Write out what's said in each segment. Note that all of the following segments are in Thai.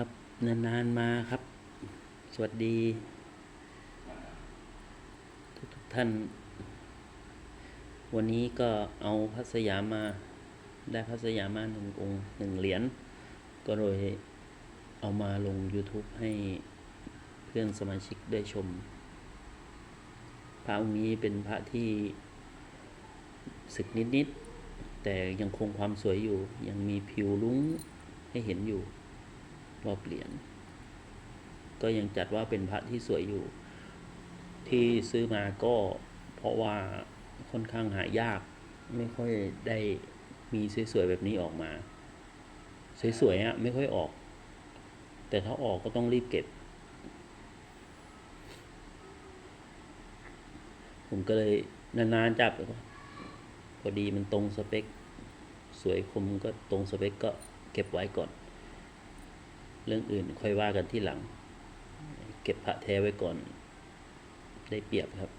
ครับ นานๆมาครับ สวัสดี ทุกๆท่าน วันนี้ก็เอาพัสยามมาได้พัสยามมาหนึ่งองค์หนึ่งเหรียญ ก็เลยเอามาลง YouTube ให้เพื่อนสมาชิกได้ชม พระองค์นี้เป็นพระที่ศึกนิด ๆ แต่ยังคงความสวยอยู่ ยังมีผิวลุ้งให้เห็นอยู่ รอบเหรียญก็ยังจัดว่าเป็นพระที่สวยอยู่ ที่ซื้อมาก็เพราะว่าค่อนข้างหายาก ไม่ค่อยได้มีสวยๆแบบนี้ออกมา สวยๆอะไม่ค่อยออก แต่ถ้าออกก็ต้องรีบเก็บ ผมก็เลยนานๆจับพอดีมันตรงสเปค สวยคมก็ตรงสเปคก็เก็บไว้ก่อน เรื่องอื่นค่อยว่ากันที่หลัง เก็บพระแท้ไว้ก่อน ได้เปรียบครับ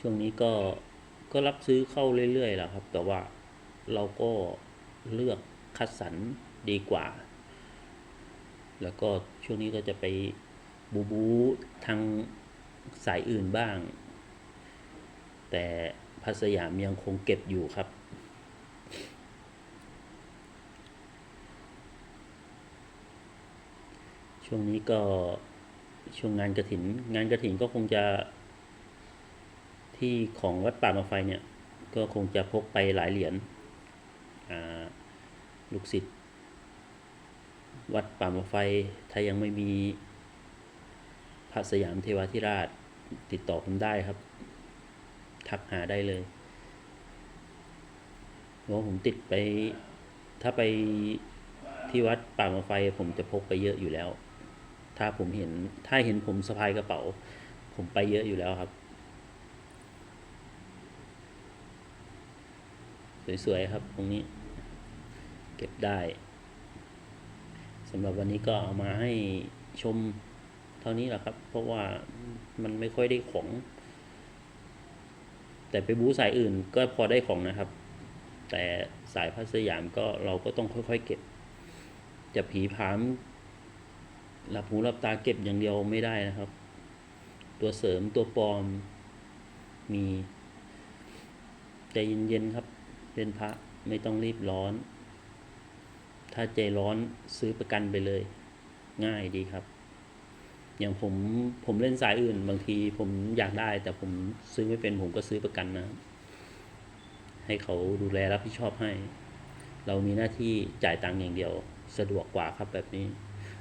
ช่วงนี้ก็ก็รับซื้อเข้าเรื่อยๆแหละครับ แต่ว่าเราก็เลือกคัดสรรดีกว่า แล้วก็ช่วงนี้ก็จะไปบูบูทางสายอื่นบ้าง แต่พัสยามยังคงเก็บอยู่ครับ ช่วงนี้ก็ช่วงงานกระถิน งานกระถินก็คงจะ ที่ของวัดป่ามาไฟเนี่ย ก็คงจะพกไปหลายเหรียญลูกศิษย์วัดป่ามาไฟ ถ้ายังไม่มีพระสยามเทวาธิราชติดต่อผมได้ครับ ทักหาได้เลยเพราะผมติดไป ถ้าไปที่วัดป่ามาไฟ ผมจะพกไปเยอะอยู่แล้ว ถ้าผมเห็นถ้าเห็นผมสะพายกระเป๋า ผมไปเยอะอยู่แล้วครับ สวย ๆ ครับตรงนี้ เก็บได้สำหรับวันนี้ก็เอามาให้ชมเท่านี้แหละครับ เพราะว่ามันไม่ค่อยได้ของ แต่ไปบู๊สายอื่นก็พอได้ของนะครับ แต่สายพัสยามก็เราก็ต้องค่อยๆเก็บ จะผีผาม หลับหูหลับตาเก็บอย่างเดียวไม่ได้นะครับ ตัวเสริมตัวปลอม มีใจเย็นๆครับ เป็นพระไม่ต้องรีบร้อน ถ้าใจร้อนซื้อประกันไปเลย ง่ายดีครับ อย่างผมผมเล่นสายอื่น บางทีผมอยากได้ แต่ผมซื้อไม่เป็นผมก็ซื้อประกันนะให้เขาดูแลรับผิดชอบให้ เรามีหน้าที่จ่ายตังค์อย่างเดียว สะดวกกว่าครับแบบนี้